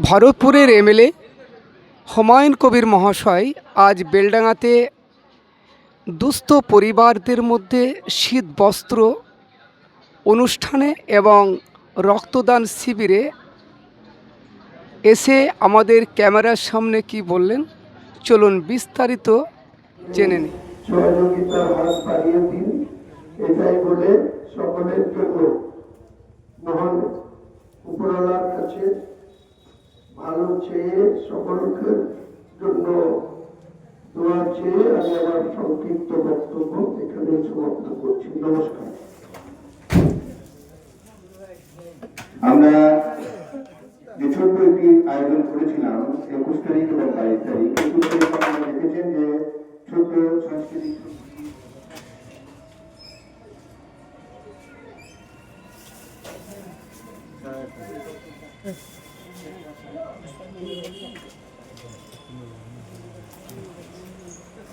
ভরতপুরের MLA Humayun Kabir মহাশয় আজ বেলডাঙাতে দুস্থ পরিবারদের মধ্যে শীত বস্ত্র অনুষ্ঠানে এবং রক্তদান শিবিরে এসে আমাদের ক্যামেরার সামনে কি বললেন, চলুন বিস্তারিত জেনে সকলের জন্য মহান উপরওয়ালার কাছে ভালো চেয়ে সকলকে জন্য দোয়া চেয়ে আমি আমার সংক্ষিপ্ত বক্তব্য এখানে সমাপ্ত করছি। নমস্কার। আমরা যে ছোট্ট একটি আয়োজন করেছিলাম, একুশ তারিখ এবং বাইশ তারিখ, একুশ তারিখ আপনারা দেখেছেন যে ছোট্ট সাংস্কৃতিক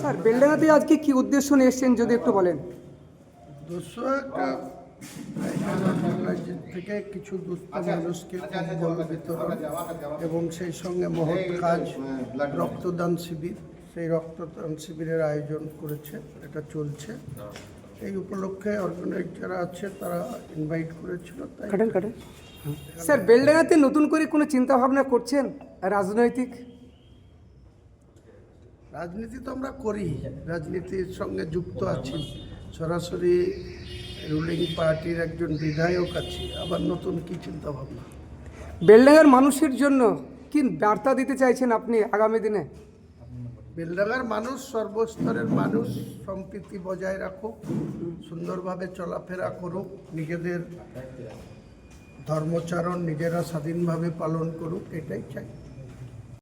স্যার বেলডাঙাতে আজকে কি উদ্দেশ্য নিয়ে এসছেন যদি একটু বলেন? দুশো একটা থেকে কিছু দুস্থ মানুষকে কম্বল বিতরণ এবং সেই সঙ্গে মহৎ কাজ রক্তদান শিবির সেই রক্তদান শিবিরের আয়োজন করেছে এটা চলছে। এই উপলক্ষে অর্গানাইজ যারা আছে তারা ইনভাইট করেছিল তাই কাটেন কাটেন। স্যার বেলডাঙাতে নতুন করে কোনো চিন্তা ভাবনা করছেন রাজনৈতিক? রাজনীতি তো আমরা করি রাজনীতির সঙ্গে যুক্ত আছি। সরাসরি রুলিং পার্টির একজন বিধায়ক আছি আবার নতুন কি চিন্তা ভাবনা বেলডাঙার মানুষের জন্য কি বার্তা দিতে চাইছেন আপনি আগামী দিনে? বেলডাঙ্গার মানুষ সর্বস্তরের মানুষ সম্প্রীতি বজায় রাখুক সুন্দরভাবে চলাফেরা করুক নিজেদের ধর্মচারণ নিজেরা স্বাধীনভাবে পালন করুক এটাই চাই।